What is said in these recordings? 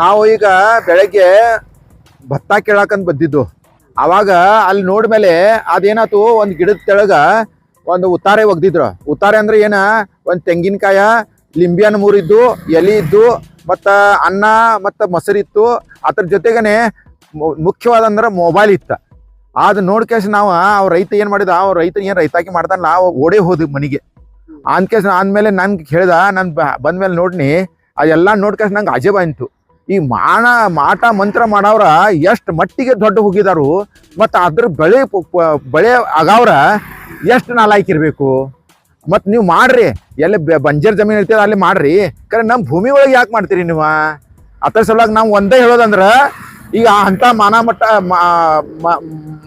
ನಾವು ಈಗ ಬೆಳಗ್ಗೆ ಭತ್ತ ಕೇಳಾಕಂತ ಬಂದಿದ್ದು. ಅವಾಗ ಅಲ್ಲಿ ನೋಡ್ಮೇಲೆ ಅದೇನಾತು, ಒಂದು ಗಿಡದ ತೆಳಗ ಒಂದು ಉತ್ತಾರೆ ಒಗ್ದಿದ್ರು. ಉತ್ತಾರೆ ಅಂದ್ರೆ ಏನ? ಒಂದು ತೆಂಗಿನಕಾಯ, ಲಿಂಬಿಯನ್ ಮೂರಿದ್ದು, ಎಲಿ ಇದ್ದು, ಮತ್ತು ಅನ್ನ, ಮತ್ತು ಮೊಸರು ಇತ್ತು ಅದ್ರ ಜೊತೆಗನೆ ಮುಖ್ಯವಾದ ಅಂದ್ರೆ ಮೊಬೈಲ್ ಇತ್ತ. ಅದ್ ನೋಡ್ಕೇಶ್ ನಾವು ಅವ್ರ ರೈತ ಏನು ಮಾಡಿದ? ಅವ್ರ ರೈತ ಏನು ರೈತಾಕಿ ಮಾಡ್ದಲ್ಲ ನಾವು ಓಡೇ ಹೋದ್ವಿ ಮನಿಗೆ. ಅಂದ್ಕೇಶ್ ಆದ್ಮೇಲೆ ನನ್ಗೆ ಹೇಳ್ದ ನಾನು ಬಂದ್ಮೇಲೆ ನೋಡ್ನಿ ಅದೆಲ್ಲ ನೋಡ್ಕೇಶ್ ನಂಗೆ ಅಜೆ ಅಂತು ಈ ಮಾಣ, ಮಾಟ, ಮಂತ್ರ ಮಾಡವ್ರ ಎಷ್ಟು ಮಟ್ಟಿಗೆ ದೊಡ್ಡ ಹೋಗಿದಾರು, ಮತ್ತು ಅದ್ರ ಬೆಳೆ ಬೆಳೆ ಆಗವ್ರ ಎಷ್ಟು ನಾಲಾಯ್ಕ ಇರಬೇಕು. ಮತ್ತು ನೀವು ಮಾಡ್ರಿ, ಎಲ್ಲಿ ಬಂಜರ್ ಜಮೀನು ಇರ್ತೀರ ಅಲ್ಲಿ ಮಾಡ್ರಿ. ಕರೆ ನಮ್ಮ ಭೂಮಿ ಒಳಗೆ ಯಾಕೆ ಮಾಡ್ತೀರಿ ನೀವು? ಅದ್ರ ಸಲುವಾಗಿ ನಾವು ಒಂದೇ ಹೇಳೋದಂದ್ರೆ, ಈಗ ಅಂತ ಮಾನ, ಮಟ್ಟ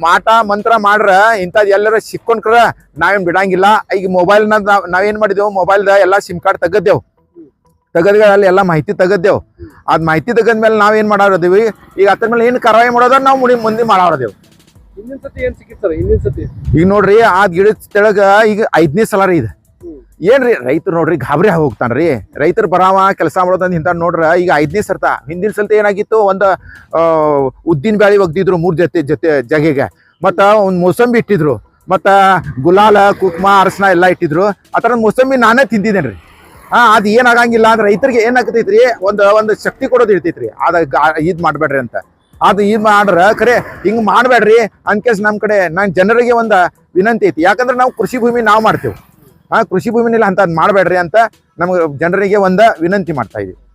ಮಾಟ, ಮಂತ್ರ ಮಾಡ್ರ ಇಂಥದ್ದು ಎಲ್ಲರ ಸಿಕ್ಕೊಂಡ್ರ ನಾವೇನು ಬಿಡಂಗಿಲ್ಲ. ಈಗ ಮೊಬೈಲ್ನ ನಾವೇನು ಮಾಡಿದೆವು? ಮೊಬೈಲ್ದ ಎಲ್ಲ ಸಿಮ್ ಕಾರ್ಡ್ ತೆಗದ್ದೇವು ತೆಗದ್ಗ ಅಲ್ಲಿ ಎಲ್ಲ ಮಾಹಿತಿ ತೆಗದ್ದೇವು ಅದ್ ಮಾಹಿತಿ ತೆಗದ್ಮೇಲೆ ನಾವೇನ್ ಮಾಡಾರದೀವಿ? ಈಗ ಅದ್ರ ಮೇಲೆ ಏನು ಕಾರ್ವಾಯಿ ಮಾಡೋದ್ರ ನಾವು ಮುಡಿ ಮುಂದೆ ಮಾಡಾರದೇವು. ಹಿಂದಿನ ಸತಿ ಏನ್ ಸಿಕ್ಕಿತ್ತು ಹಿಂದಿನ ಸತಿ? ಈಗ ನೋಡ್ರಿ ಆ ಗಿಡದ ತೆಳಗ ಈಗ ಐದನೇ ಸಲ ರೀ ಇದು ಏನ್ರಿ ರೈತರು ನೋಡ್ರಿ ಗಾಬರಿ ಆಗಿ ಹೋಗ್ತಾನ್ರಿ ರೈತರು ಬರಾವ ಕೆಲಸ ಮಾಡೋದಂತ ಹಿಂತ ನೋಡ್ರ ಈಗ ಐದನೇ ಸರ್ತ. ಹಿಂದಿನ ಸಲತ ಏನಾಗಿತ್ತು? ಒಂದು ಉದ್ದಿನ ಬ್ಯಾಳಿ ಒಗ್ದಿದ್ರು ಮೂರ್ ಜೊತೆ ಜೊತೆ ಜಗೆಗೆ. ಮತ್ತ ಒಂದ್ ಮೋಸಂಬಿ ಇಟ್ಟಿದ್ರು. ಮತ್ತ ಗುಲಾಲ ಕುಕ್ಮ ಅರಸನ ಎಲ್ಲ ಇಟ್ಟಿದ್ರು. ಆ ಥರ ಮೋಸಂಬಿ ನಾನೇ ತಿಂತಿದ್ದೇನ್ರಿ ಹಾ, ಅದು ಏನಾಗಂಗಿಲ್ಲ ಅಂದ್ರೆ ರೈತರಿಗೆ ಏನ್ ಒಂದು ಒಂದು ಶಕ್ತಿ ಕೊಡೋದು ಇರ್ತೈತ್ರಿ. ಅದ ಇದ್ ಮಾಡ್ಬೇಡ್ರಿ ಅಂತ. ಅದು ಇದ್ ಮಾಡ್ರ ಖರೆ ಹಿಂಗ್ ಮಾಡ್ಬೇಡ್ರಿ. ಅನ್ಕೇಸ್ ನಮ್ ಕಡೆ, ನಾನ್ ಜನರಿಗೆ ಒಂದು ವಿನಂತಿ ಐತಿ. ಯಾಕಂದ್ರೆ ನಾವು ಕೃಷಿ ಭೂಮಿ ನಾವು ಮಾಡ್ತೇವೆ. ಆ ಕೃಷಿ ಭೂಮಿನಲ್ಲಿ ಅಂತ ಮಾಡ್ಬೇಡ್ರಿ ಅಂತ ನಮ್ಗೆ ಜನರಿಗೆ ಒಂದು ವಿನಂತಿ ಮಾಡ್ತಾ ಇದೀವಿ.